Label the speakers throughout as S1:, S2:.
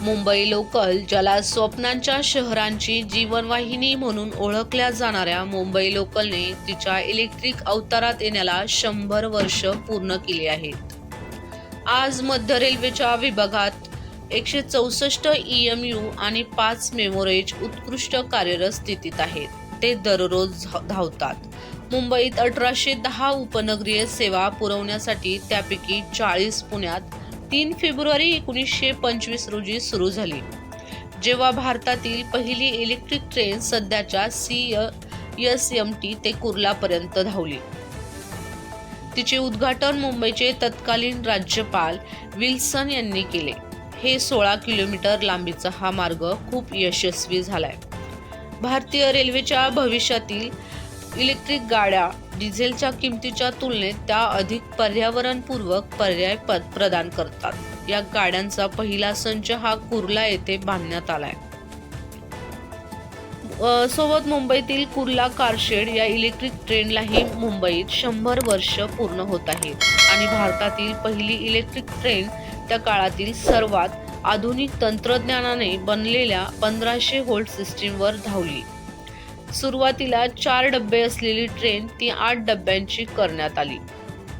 S1: Mumbai local ज्याला स्वप्नांच्या शहरांची जीवनवाहिनी म्हणून ओळखल्या जाणाऱ्या मुंबई लोकलने तिच्या इलेक्ट्रिक अवतारात येण्याला शंभर वर्ष पूर्ण केली आहेत. आज मध्य रेल्वेच्या विभागात एकशे चौसष्ट ई एम यू आणि पाच मेमोरेज उत्कृष्ट कार्यरत स्थितीत आहेत. ते दररोज धावतात. मुंबईत अठराशे दहा उपनगरीय सेवा पुरवण्यासाठी त्यापैकी चाळीस पुण्यात तीन फेब्रुवारी एकोणीसशे पंचवीस रोजी सुरू झाली. जेव्हा भारतातील पहिली इलेक्ट्रिक ट्रेन सध्याच्या सी एस एम टी ते कुर्लापर्यंत धावली. तिचे उद्घाटन मुंबईचे तत्कालीन राज्यपाल विल्सन यांनी केले. हे सोळा किलोमीटर लांबीचा हा मार्ग खूप यशस्वी झालाय. भारतीय रेल्वेच्या भविष्यातील इलेक्ट्रिक गाड्या डिझेलच्या किमतीच्या तुलनेत त्या अधिक पर्यावरणपूर्वक पर्याय पद प्रदान करतात. या गाड्यांचा पहिला संच हा कुर्ला येथे बांधण्यात आलाय. सोबत मुंबईतील कुर्ला कारशेड या इलेक्ट्रिक ट्रेनलाही मुंबईत शंभर वर्ष पूर्ण होत आहे. आणि भारतातील पहिली इलेक्ट्रिक ट्रेन त्या काळातील सर्वात आधुनिक तंत्रज्ञानाने बनलेल्या पंधराशे व्होल्ट सिस्टीमवर धावली. सुरुवातीला चार डबे असलेली ट्रेन ती आठ डब्यांची करण्यात आली.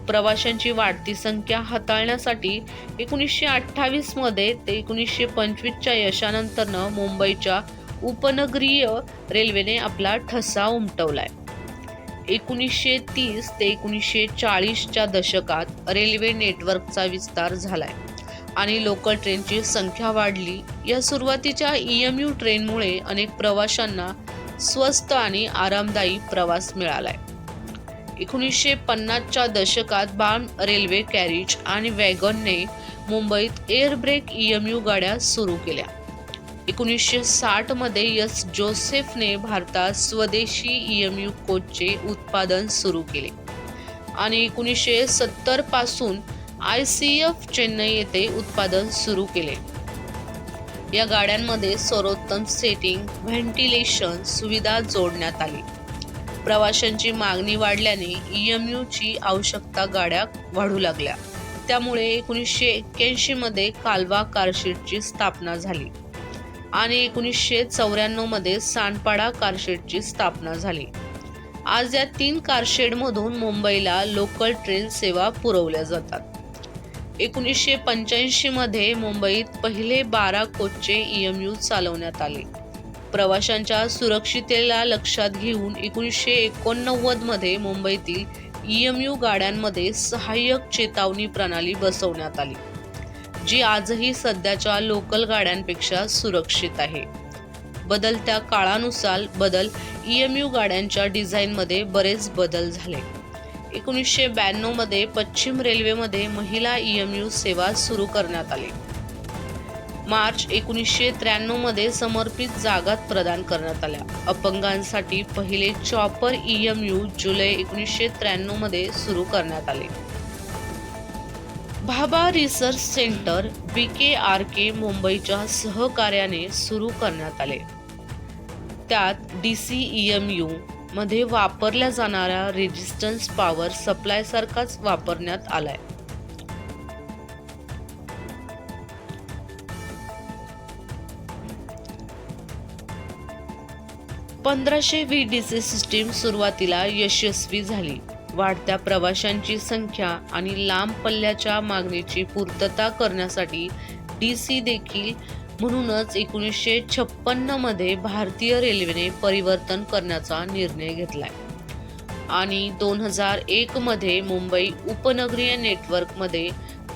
S1: प्रवाशांची वाढती संख्या हाताळण्यासाठी एकोणीसशे अठ्ठावीसमध्ये ते एकोणीसशे पंचवीसच्या यशानंतरनं मुंबईच्या उपनगरीय रेल्वेने आपला ठसा उमटवलाय. एकोणीसशे तीस ते एकोणीसशे चाळीसच्या दशकात रेल्वे नेटवर्कचा विस्तार झालाय आणि लोकल ट्रेनची संख्या वाढली. या सुरुवातीच्या ई एम यू ट्रेनमुळे अनेक प्रवाशांना स्वस्त आणि आरामदायी प्रवास मिळालाय. एकोणीसशे पन्नासच्या दशकात बाण रेल्वे कॅरिज आणि वॅगनने मुंबईत air brake E M U गाड्या सुरू केल्या. एकोणीसशे साठमध्ये यस जोसेफने भारतात स्वदेशी ई एम यू कोचचे उत्पादन सुरू केले. आणि एकोणीसशे सत्तरपासून आय सी एफ चेन्नई येथे उत्पादन सुरू केले. या गाड्यांमध्ये सर्वोत्तम सेटिंग व्हेंटिलेशन सुविधा जोडण्यात आली. प्रवाशांची मागणी वाढल्याने ई एम यूची आवश्यकता गाड्या वाढू लागल्या. त्यामुळे एकोणीसशे एक्क्याऐंशीमध्ये कालवा कारशेडची स्थापना झाली आणि एकोणीसशे चौऱ्याण्णवमध्ये सांडपाडा कारशेडची स्थापना झाली. आज या तीन कारशेडमधून मुंबईला लोकल ट्रेन सेवा पुरवल्या जातात. एकोणीसशे पंच्याऐंशीमध्ये मुंबईत पहिले बारा कोचचे ई एम यू चालवण्यात आले. प्रवाशांच्या सुरक्षितेला लक्षात घेऊन एकोणीसशे एकोणनव्वदमध्ये मुंबईतील ई एम यू गाड्यांमध्ये सहाय्यक चेतावणी प्रणाली बसवण्यात आली जी आजही सध्याच्या लोकल गाड्यांपेक्षा सुरक्षित आहे. बदलत्या काळानुसार बदल ई एम यू गाड्यांच्या डिझाईनमध्ये बरेच बदल झाले. एकोणीसशे ब्याण्णवमध्ये पश्चिम रेल्वेमध्ये महिला ई एम यू सेवा सुरू करण्यात आली. मार्च एकोणीसशे त्र्याण्णवमध्ये समर्पित जागात प्रदान करण्यात आल्या. अपंगांसाठी पहिले चॉपर ई एम यू जुलै एकोणीसशे त्र्याण्णवमध्ये सुरू करण्यात आले. Bhabha research centre B K R K मुंबईच्या सहकार्याने सुरू करण्यात आले. त्यात D C E M U मध्ये वापरल्या जाणाऱ्या रेजिस्टन्स पॉवर सप्लाय सारखाच वापरण्यात आलाय. पंधराशे व्ही डी सी सिस्टीम सुरुवातीला यशस्वी झाली. वाढत्या प्रवाशांची संख्या आणि लांब पल्ल्याच्या मागणीची पूर्तता करण्यासाठी डी सी देखील म्हणूनच एकोणीसशे छप्पन्नमध्ये भारतीय रेल्वेने परिवर्तन करण्याचा निर्णय घेतलाय. आणि दोन हजार एकमध्ये मुंबई उपनगरीय नेटवर्कमध्ये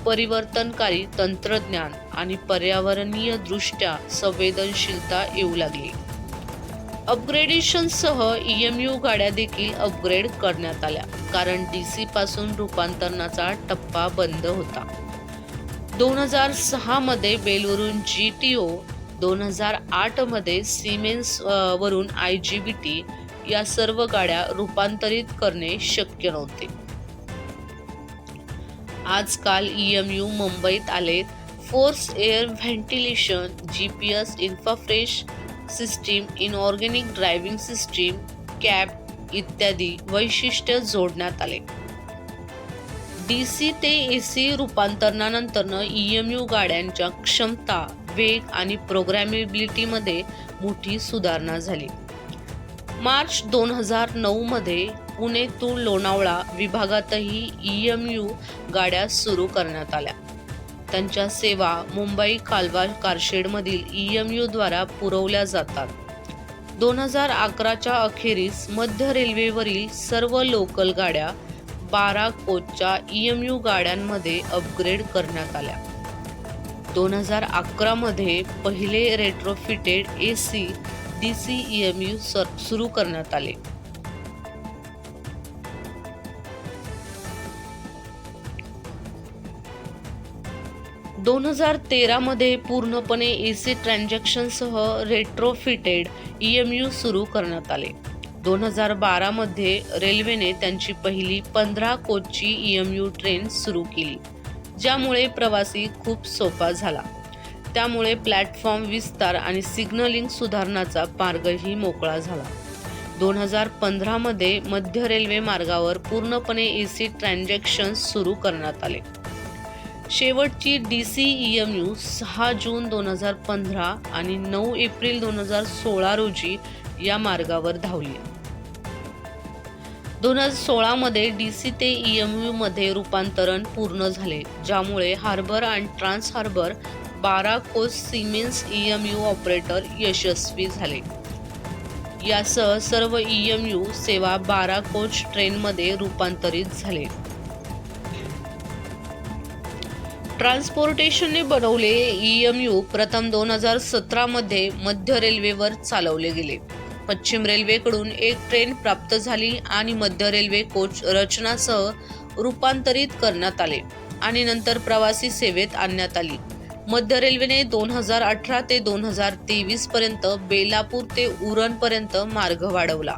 S1: परिवर्तनकारी तंत्रज्ञान आणि पर्यावरणीय दृष्ट्या संवेदनशीलता येऊ लागली. अपग्रेडेशनसह ई एम यू गाड्या देखील अपग्रेड करण्यात आल्या कारण डी सी पासून रूपांतरणाचा टप्पा बंद होता. दोन हजार सहामध्ये बेलवरून जी टी ओ दोन हजार आठमध्ये सिमेन्स वरून आय जी बी टी या सर्व गाड्या रूपांतरित करणे शक्य नव्हते. आजकाल ई एम यू मुंबईत आलेत force air ventilation G P S इन्फ्राफ्रेश system inorganic driving system cab इत्यादी वैशिष्ट्य जोडण्यात आले. डी सी ते ए सी रूपांतरणानंतरनं ई एम यू गाड्यांच्या क्षमता वेग आणि प्रोग्रॅमेबिलिटीमध्ये मोठी सुधारणा झाली. मार्च दोन हजार नऊमध्ये पुणे टू लोणावळा विभागातही ई एम यू गाड्या सुरू करण्यात आल्या. त्यांच्या सेवा मुंबई कालवा कारशेडमधील ई एम यूद्वारा पुरवल्या जातात. दोन हजार अकराच्या अखेरीस मध्य रेल्वेवरील सर्व लोकल गाड्या बारा कोचच्या ई एम यू गाड्यांमध्ये अपग्रेड करण्यात आल्या. दोन हजार अकरामध्ये पहिले retrofitted A C D C E M U सुरू करण्यात आले. दोन हजार तेरामध्ये पूर्णपणे ए सी ट्रान्झॅक्शनसह रेट्रोफिटेड ई एम यू सुरू करण्यात आले. दोन हजार बारामध्ये रेल्वेने त्यांची पहिली पंधरा कोचची ई एम यू ट्रेन सुरू केली ज्यामुळे प्रवासी खूप सोपा झाला. त्यामुळे प्लॅटफॉर्म विस्तार आणि सिग्नलिंग सुधारणाचा मार्गही मोकळा झाला. दोन हजार पंधरामध्ये मध्य रेल्वे मार्गावर पूर्णपणे ए सी ट्रान्झॅक्शन सुरू करण्यात आले. शेवटची D C E M U सहा जून दोन हजार पंधरा आणि नऊ एप्रिल दोन हजार सोळा रोजी या मार्गावर धावली. दोन हजार सोळामध्ये डी सी ते ई एम यूमध्ये रूपांतरण पूर्ण झाले ज्यामुळे हार्बर आणि ट्रान्स हार्बर बारा coach Siemens E M U operator यशस्वी झाले. यासह सर्व ई एम यू सेवा बारा कोच ट्रेनमध्ये रूपांतरित झाले. ट्रान्सपोर्टेशनने बनवले ई एम यू प्रथम दोन हजार सतरामध्ये मध्य रेल्वेवर चालवले गेले. पश्चिम रेल्वेकडून एक ट्रेन प्राप्त झाली आणि मध्य रेल्वे कोच रचनासह रूपांतरित करण्यात आले आणि नंतर प्रवासी सेवेत आणण्यात आली. मध्य रेल्वेने दोन हजार अठरा ते दोन हजार तेवीस पर्यंत बेलापूर ते उरणपर्यंत मार्ग वाढवला.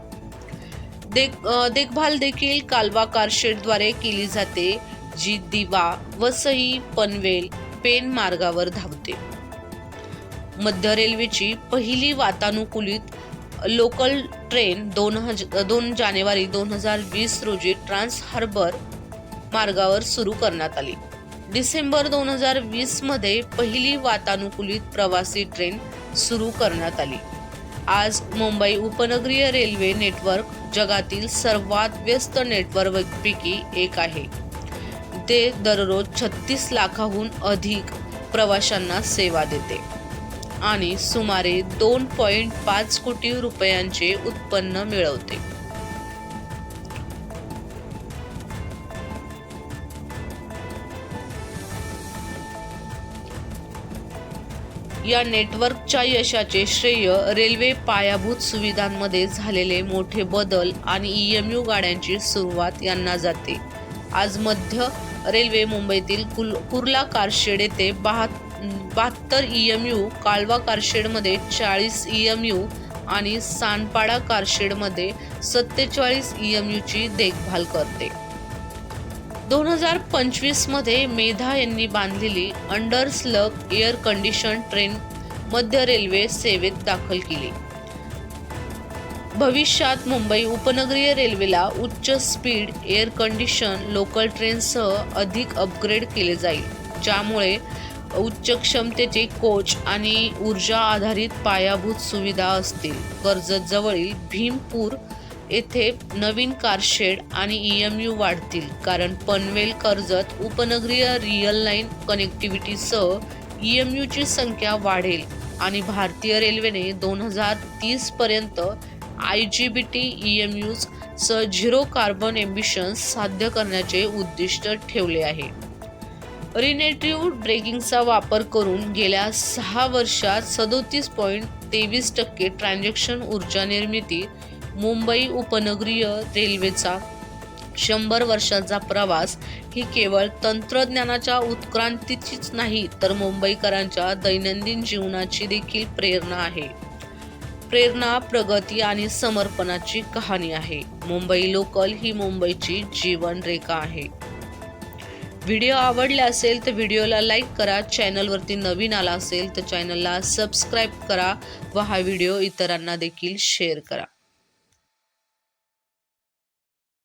S1: देख देखभाल देखील कालवा कारशेडद्वारे केली जाते जी दिवा वसई पनवेल पेन मार्गावर धावते. मध्य रेल्वेची पहिली वातानुकूलित लोकल ट्रेन दोन हज दोन जानेवारी दोन हजार वीस रोजी ट्रान्स हार्बर मार्गावर सुरू करण्यात आली. डिसेंबर दोन हजार वीसमध्ये पहिली वातानुकूलित प्रवासी ट्रेन सुरू करण्यात आली. आज मुंबई उपनगरीय रेल्वे नेटवर्क जगातील सर्वात व्यस्त नेटवर्कपैकी एक आहे. ते दररोज छत्तीस लाखाहून अधिक प्रवाशांना सेवा देते. आणि सुमारे दोन पॉईंट पाच कोटी रुपयांचे उत्पन्न मिळवते. या नेटवर्कच्या यशाचे श्रेय रेल्वे पायाभूत सुविधांमध्ये झालेले मोठे बदल आणि ई एम यू गाड्यांची सुरुवात यांना जाते. आज मध्य रेल्वे मुंबईतील कुल कुर्ला कारशेड येथे बहात्तर ई एम यू कालवा कारशेडमध्ये चाळीस ई एम यू आणि सानपाडा कारशेडमध्ये सत्तेचाळीस ई एम यूची देखभाल करते. दोन हजार पंचवीसमध्ये मेधा यांनी बांधलेली underslung air condition train मध्य रेल्वे सेवेत दाखल केली. भविष्यात मुंबई उपनगरीय रेल्वेला उच्च स्पीड एअर कंडिशन लोकल ट्रेनसह अधिक अपग्रेड केले जाईल. ज्यामुळे उच्च क्षमतेचे कोच आणि ऊर्जा आधारित पायाभूत सुविधा असतील. कर्जत जवळील भीमपूर येथे नवीन कारशेड आणि ई एम यू वाढतील. कारण पनवेल कर्जत उपनगरीय रिअल लाईन कनेक्टिव्हिटीसह ई एम यूची संख्या वाढेल आणि भारतीय रेल्वेने दोन हजार तीसपर्यंत I G B T E M U's सह झिरो कार्बन एम्बिशन्स साध्य करण्याचे उद्दिष्ट ठेवले आहे. रिनेटिव्ह ब्रेकिंगचा वापर करून गेल्या सहा वर्षात सदोतीस पॉईंट तेवीस टक्के ट्रान्झॅक्शन ऊर्जा निर्मिती मुंबई उपनगरीय रेल्वेचा. शंभर वर्षाचा प्रवास ही केवळ तंत्रज्ञानाच्या उत्क्रांतीचीच नाही तर मुंबईकरांच्या दैनंदिन जीवनाची देखील प्रेरणा आहे. प्रेरणा प्रगती आणि समर्पणाची कहाणी आहे. मुंबई लोकल ही मुंबईची जीवनरेखा आहे. व्हिडिओ आवडला असेल तर व्हिडिओला लाईक करा चॅनलवरती नवीन आला असेल तर चॅनलला सबस्क्राईब करा व हा व्हिडिओ इतरांना देखील शेअर करा.